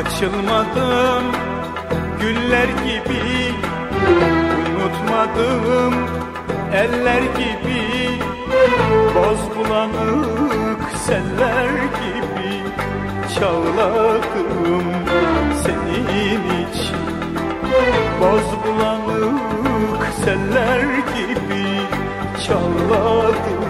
Açılmadım. Güller gibi Unutmadım. Eller gibi Boz bulanık seller gibi Çağladım senin için. Boz bulanık seller gibi Çağladım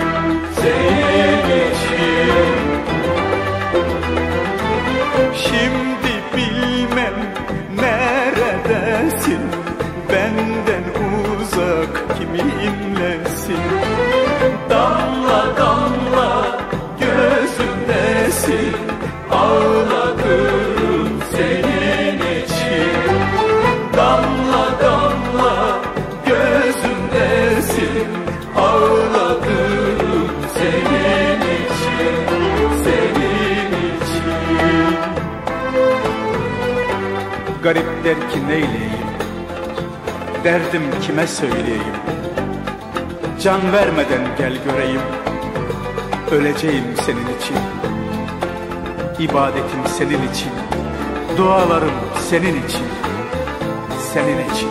Garip der ki neyleyeyim Derdim kime söyleyeyim? Can vermeden gel göreyim Öleceğim senin için. İbadetim senin için Dualarım senin için Senin için